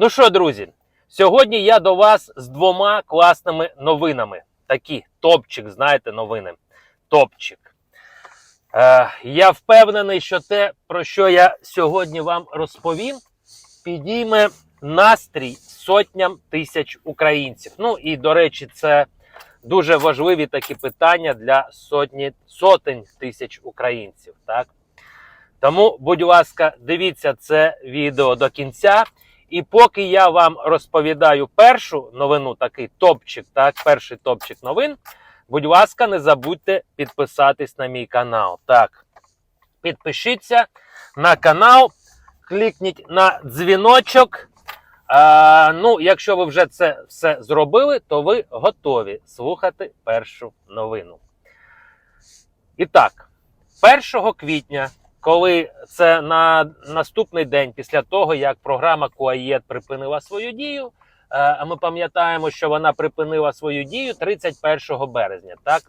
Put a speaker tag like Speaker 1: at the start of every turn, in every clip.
Speaker 1: Ну що, друзі, сьогодні я до вас з двома класними новинами. Такі топчик, знаєте, новини. Топчик. Е, я впевнений, що те, про що я сьогодні вам розповім, підійме настрій сотням тисяч українців. Ну і до речі, це дуже важливі такі питання для сотні сотень тисяч українців. Так? Тому, будь ласка, дивіться це відео до кінця. І поки я вам розповідаю першу новину, такий топчик, так, перший топчик новин. Будь ласка, не забудьте підписатись на мій канал. Так, підпишіться на канал, клікніть на дзвіночок. А, ну, якщо ви вже це все зробили, то ви готові слухати першу новину. І так, 1 квітня, коли це на наступний день після того, як програма Куаєт припинила свою дію, е, а ми пам'ятаємо, що вона припинила свою дію 31 березня. Так,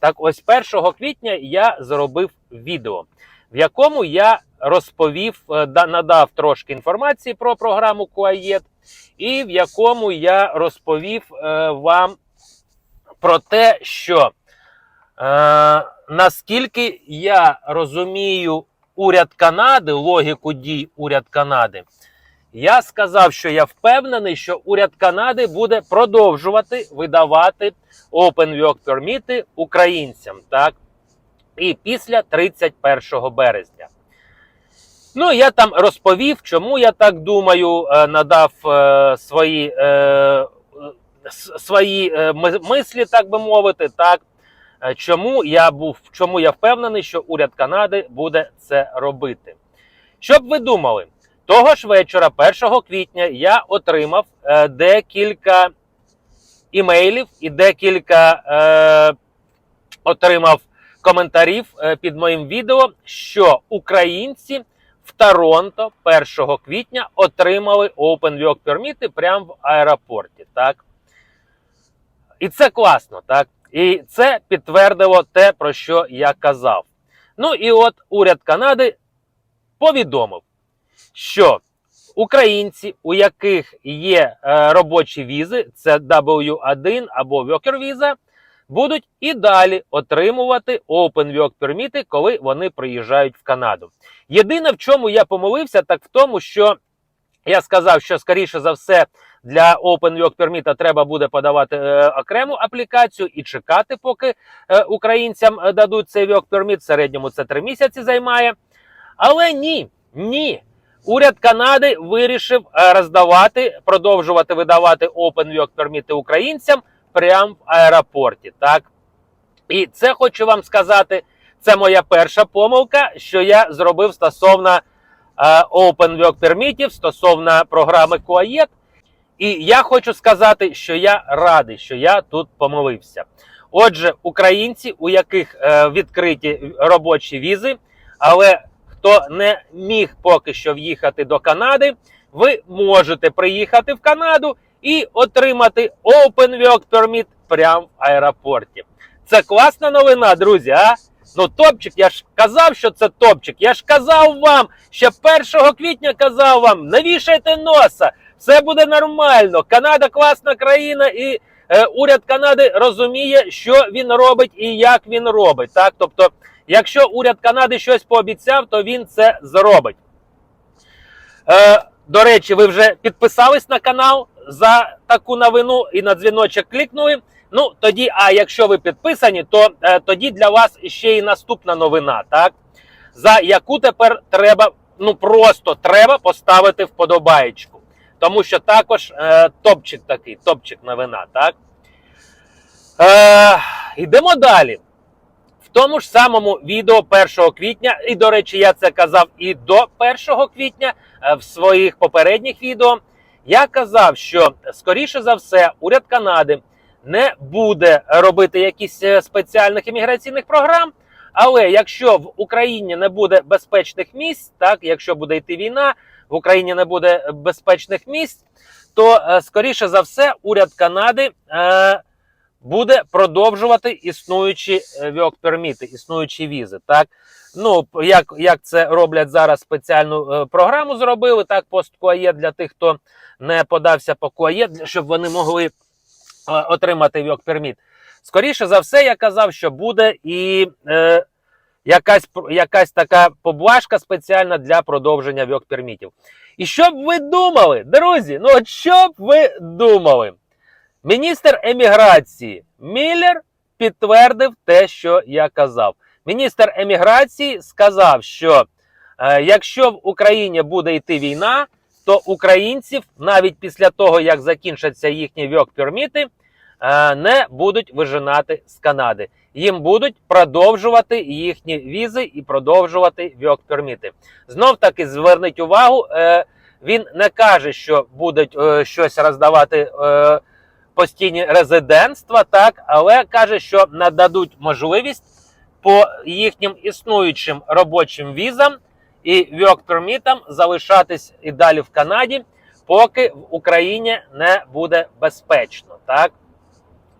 Speaker 1: так ось 1 квітня я зробив відео, в якому я розповів, е, надав трошки інформації про програму Куаєт, і в якому я розповів е, вам про те, що е, наскільки я розумію уряд Канади, логіку дій уряд Канади, я сказав, що я впевнений, що уряд Канади буде продовжувати видавати Open Work Permit українцям, так? І після 31 березня. Ну, я там розповів, чому я так думаю, е, надав е, свої, е, свої мислі, так би мовити, так. Е, Чому я був, чому я впевнений, що уряд Канади буде це робити? Щоб ви думали, того ж вечора, 1 квітня, я отримав е, декілька імейлів і декілька е, отримав коментарів е, під моїм відео, що українці в Торонто 1 квітня отримали Open Work Permit прямо в аеропорті. Так? І це класно, так? І це підтвердило те, про що я казав. Ну і от уряд Канади повідомив, що українці, у яких є е, робочі візи, це W1 або Worker Visa, будуть і далі отримувати Open Work Permit, коли вони приїжджають в Канаду. Єдине, в чому я помилився, так в тому, що я сказав, що скоріше за все для Open Work Permit треба буде подавати е, окрему аплікацію і чекати, поки е, українцям е, дадуть цей Work Permit. В середньому це 3 місяці займає. Але ні, ні. Уряд Канади вирішив е, роздавати, продовжувати видавати Open Work Permit українцям прямо в аеропорті. Так? І це хочу вам сказати, це моя перша помилка, що я зробив стосовно Open Work Permit, стосовно програми Куаєт. І я хочу сказати, що я радий, що я тут помилився. Отже, українці, у яких е, відкриті робочі візи, але хто не міг поки що в'їхати до Канади, ви можете приїхати в Канаду і отримати Open Work Permit прямо в аеропорті. Це класна новина, друзі. А? Ну, топчик, я ж казав, що це топчик. Я ж казав вам, ще 1 квітня казав вам, не вішайте носа, все буде нормально. Канада класна країна, і е, уряд Канади розуміє, що він робить і як він робить. Так? Тобто, якщо уряд Канади щось пообіцяв, то він це зробить. Е, до речі, ви вже підписались на канал за таку новину і на дзвіночок клікнули. Ну тоді, а якщо ви підписані, то е, тоді для вас ще й наступна новина, так? За яку тепер треба, ну просто треба поставити вподобаєчку. Тому що також е, топчик такий, топчик новина, так? Е, йдемо далі. В тому ж самому відео 1 квітня, і до речі, я це казав і до 1 квітня е, в своїх попередніх відео. Я казав, що скоріше за все уряд Канади не буде робити якісь е, спеціальних імміграційних програм. Але якщо в Україні не буде безпечних місць, так якщо буде йти війна, в Україні не буде безпечних місць, то е, скоріше за все уряд Канади е, буде продовжувати існуючі вьок-перміти, існуючі візи. Так? Ну, як, як це роблять зараз спеціальну е, програму зробили, так, посткуаєт для тих, хто не подався по куаєт, щоб вони могли е, отримати вьок-перміт. Скоріше за все, я казав, що буде і е, якась, якась така поблажка спеціальна для продовження вьок-пермітів. І що б ви думали, друзі? Ну, от що б ви думали? Міністр еміграції Міллер підтвердив те, що я казав. Міністр еміграції сказав, що е, якщо в Україні буде йти війна, то українців навіть після того, як закінчаться їхні вьок-перміти, е, не будуть вижинати з Канади. Їм будуть продовжувати їхні візи і продовжувати вьок-перміти. Знов таки зверніть увагу, е, він не каже, що будуть е, щось роздавати. Постійні резидентства, так, але каже, що нададуть можливість по їхнім існуючим робочим візам і work-пермітам залишатись і далі в Канаді, поки в Україні не буде безпечно. Так,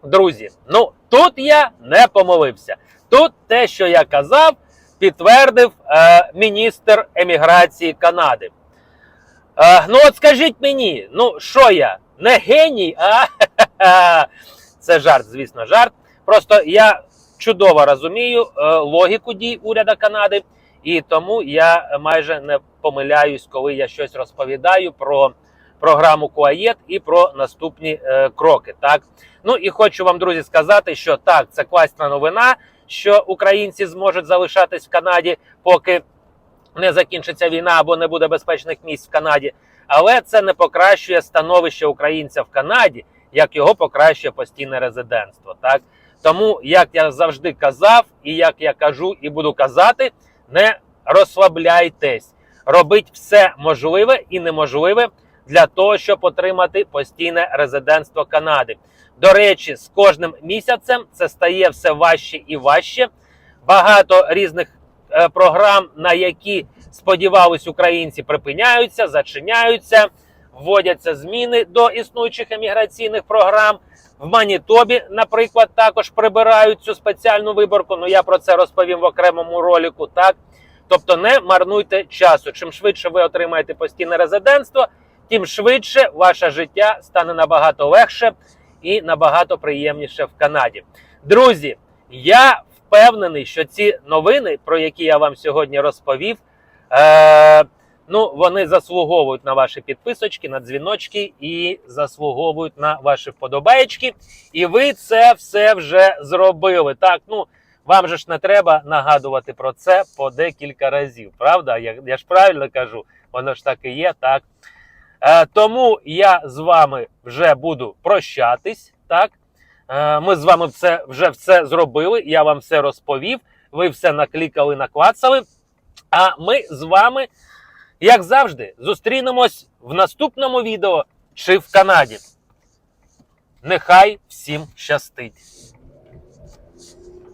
Speaker 1: друзі, ну тут я не помилився. Тут те, що я казав, підтвердив е, міністр еміграції Канади. Е, ну, от скажіть мені, ну що я? Не геній, а це жарт, звісно, жарт. Просто я чудово розумію е, логіку дій уряду Канади, і тому я майже не помиляюсь, коли я щось розповідаю про програму Куаєт і про наступні е, кроки. Так, ну і хочу вам, друзі, сказати, що так, це класна новина, що українці зможуть залишатись в Канаді, поки не закінчиться війна або не буде безпечних місць в Канаді. Але це не покращує становище українця в Канаді, як його покращує постійне резидентство. Так тому, як я завжди казав, і як я кажу і буду казати, не розслабляйтесь, робіть все можливе і неможливе для того, щоб отримати постійне резидентство Канади. До речі, з кожним місяцем це стає все важче і важче. Багато різних е, програм, на які сподівались українці, припиняються, зачиняються, вводяться зміни до існуючих еміграційних програм. В Манітобі, наприклад, також прибирають цю спеціальну виборку. Ну я про це розповім в окремому ролику. Так, тобто, не марнуйте часу. Чим швидше ви отримаєте постійне резидентство, тим швидше ваше життя стане набагато легше і набагато приємніше в Канаді. Друзі, я впевнений, що ці новини, про які я вам сьогодні розповів, е, ну вони заслуговують на ваші підписочки, на дзвіночки і заслуговують на ваші вподобаєчки. І ви це все вже зробили. Так, ну вам же ж не треба нагадувати про це по декілька разів. Правда? Я, я ж правильно кажу, воно ж так і є, так. Е, тому я з вами вже буду прощатись. Так, е, ми з вами все вже все зробили. Я вам все розповів. Ви все наклікали, наклацали. А ми з вами, як завжди, зустрінемось в наступному відео чи в Канаді. Нехай всім щастить!